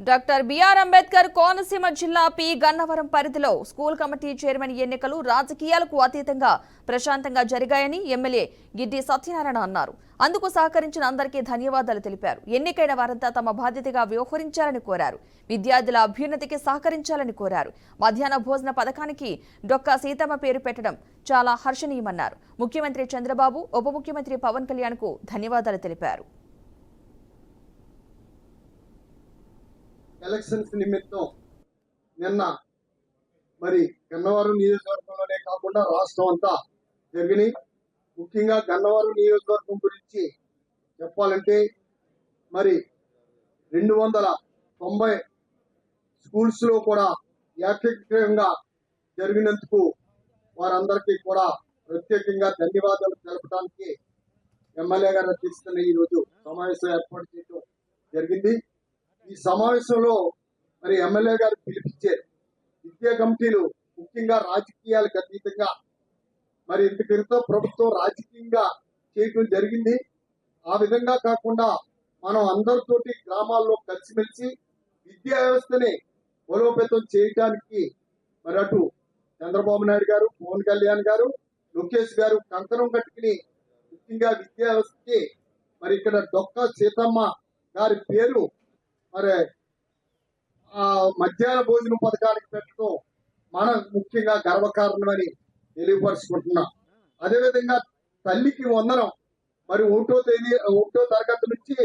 Doctor BR Ambedkar Konaseema జిల్లా P Gannavaram పరిధిలో school committee chairman ఎన్నికలు రాజకీయాలకు అతీతంగా ప్రశాంతంగా జరిగాయని ఎమ్మెల్యే గిడ్డి సత్యనారాయణ అన్నారు. అందుకు సహకరించిన అందరికీ ధన్యవాదాలు తెలిపారు. ఎన్నికైన వారంతా తమ బాధ్యతగా వ్యవహరించాలని కోరారు. విద్యార్థుల అభ్యున్నతికి సహకరించాలని కోరారు. మధ్యాహ్న భోజన పథకానికి డొక్కా సీతమ్మ పేరు పెట్టడం చాలా హర్షణీయమన్నారు. ముఖ్యమంత్రి చంద్రబాబు ఉప ముఖ్యమంత్రి పవన్ కళ్యాణ్కు ధన్యవాదాలు తెలిపారు. ఎలక్షన్స్ నిమిత్తం నిన్న మరి గన్నవరం నియోజకవర్గంలోనే కాకుండా రాష్ట్రం అంతా జరిగినాయి. ముఖ్యంగా గన్నవరం నియోజకవర్గం గురించి చెప్పాలంటే మరి రెండు వందల తొంభై స్కూల్స్లో కూడా ఏకగ్రీవంగా జరిగినందుకు వారందరికీ కూడా ప్రత్యేకంగా ధన్యవాదాలు తెలపడానికి ఎమ్మెల్యే గారు అధ్యక్షతన ఈరోజు సమావేశం ఏర్పాటు చేయడం జరిగింది. ఈ సమావేశంలో మరి ఎమ్మెల్యే గారు పిలిపించారు విద్యా కమిటీలు ముఖ్యంగా రాజకీయాలకు అతీతంగా మరి ఇంత క్రితం ప్రభుత్వం రాజకీయంగా చేయటం జరిగింది. ఆ విధంగా కాకుండా మనం అందరితోటి గ్రామాల్లో కలిసిమెలిసి విద్యా వ్యవస్థని బలోపేతం చేయడానికి మరి అటు చంద్రబాబు నాయుడు గారు పవన్ కళ్యాణ్ గారు లోకేష్ గారు కంకణం కట్టుకుని ముఖ్యంగా విద్యా వ్యవస్థకి మరి ఇక్కడ డొక్క సీతమ్మ గారి పేరు మరి ఆ మధ్యాహ్న భోజనం పథకానికి పెట్టడం మన ముఖ్యంగా గర్వకారణమని తెలియపరుచుకుంటున్నాం. అదేవిధంగా తల్లికి వందనం మరి ఒకటో తేదీ ఒకటో తరగతి నుంచి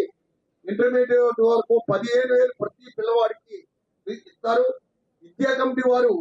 ఇంటర్మీడియట్ వరకు పదిహేను వేలు ప్రతి పిల్లవాడికి ఇస్తారు. విద్యా కమిటీ వారు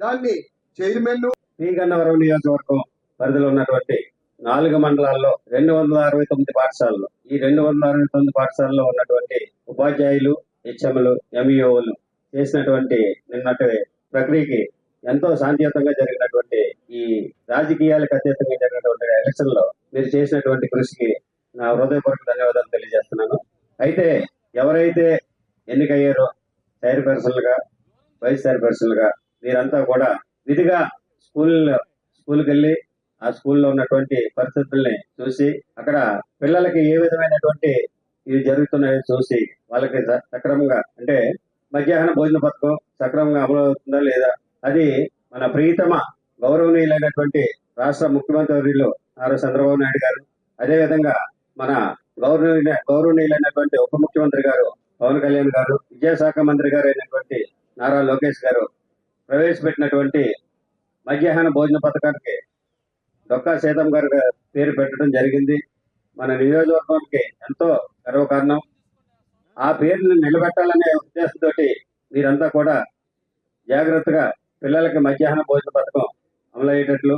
దాన్ని చైర్మన్ పి గన్నవరం నియోజకవర్గం పరిధిలో ఉన్నటువంటి నాలుగు మండలాల్లో రెండు వందల అరవై తొమ్మిది పాఠశాలలు ఈ రెండు వందల అరవై తొమ్మిది పాఠశాలలో ఉన్నటువంటి ఉపాధ్యాయులు హెచ్ఎంలు ఎంఈఓలు చేసినటువంటి నిన్నటి ప్రక్రియకి ఎంతో శాంతియుతంగా జరిగినటువంటి ఈ రాజకీయాలకు అతీతంగా జరిగినటువంటి ఎలక్షన్లో మీరు చేసినటువంటి కృషికి నా హృదయపూర్వక ధన్యవాదాలు తెలియజేస్తున్నాను. అయితే ఎవరైతే ఎన్నికయ్యారో చైర్పర్సన్లుగా గా వైస్ చైర్పర్సన్లుగా గా మీరంతా కూడా విధిగా స్కూల్ స్కూల్కి వెళ్ళి ఆ స్కూల్లో ఉన్నటువంటి పరిస్థితుల్ని చూసి అక్కడ పిల్లలకి ఏ విధమైనటువంటి ఇవి జరుగుతున్నాయని చూసి వాళ్ళకి సక్రమంగా అంటే మధ్యాహ్న భోజన పథకం సక్రమంగా అమలు అవుతుందా లేదా? అది మన ప్రీతమ గౌరవనీయులైనటువంటి రాష్ట్ర ముఖ్యమంత్రి వర్యులు నారా చంద్రబాబు నాయుడు గారు అదేవిధంగా మన గౌరవనీయ గౌరవనీయులైనటువంటి ఉప ముఖ్యమంత్రి గారు పవన్ కళ్యాణ్ గారు విద్యాశాఖ మంత్రి గారు అయినటువంటి నారా లోకేష్ గారు ప్రవేశపెట్టినటువంటి మధ్యాహ్న భోజన పథకానికి డొక్కా సీతం గారు పేరు పెట్టడం జరిగింది. మన నియోజకవర్గానికి ఎంతో గర్వకారణం ఆ పేరును నిలబెట్టాలనే ఉద్దేశంతో మీరంతా కూడా జాగ్రత్తగా పిల్లలకి మధ్యాహ్న భోజన పథకం అమలయ్యేటట్లు